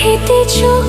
পাখিতে চোখ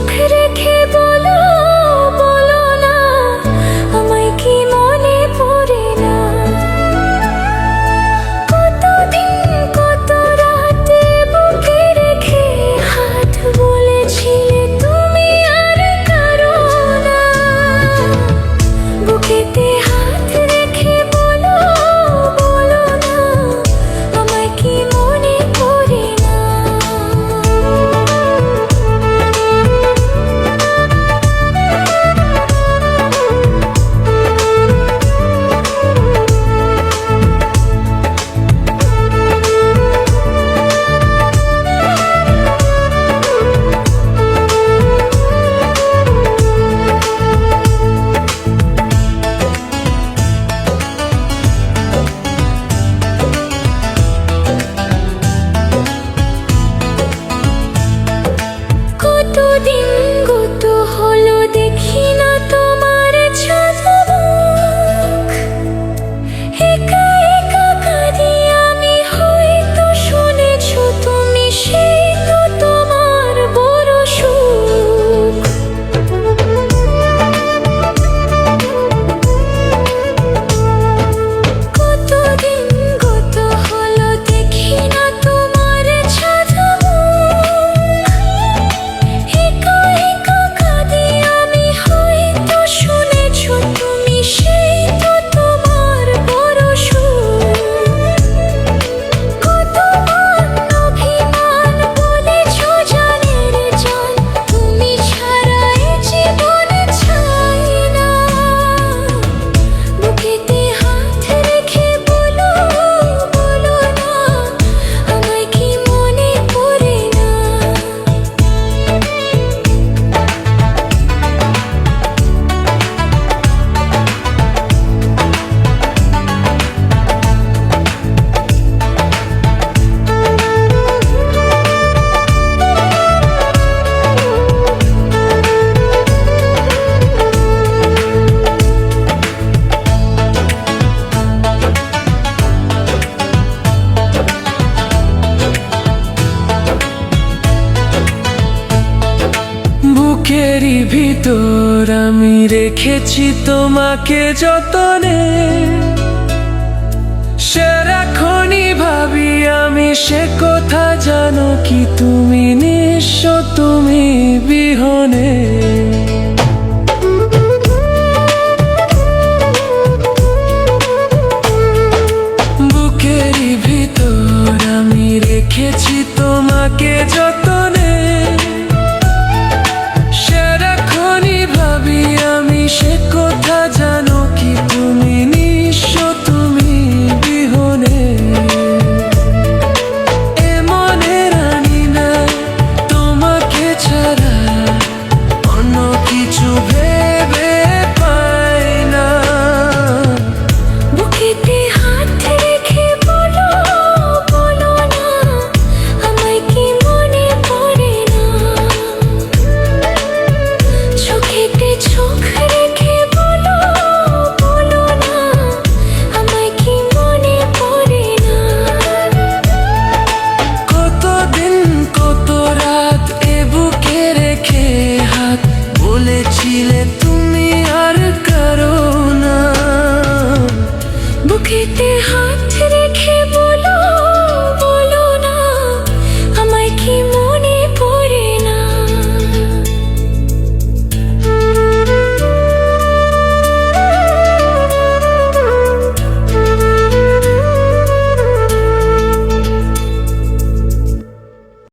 ভিতর আমি রেখেছি তোমাকে যতনে। সারাক্ষণই ভাবি আমি সে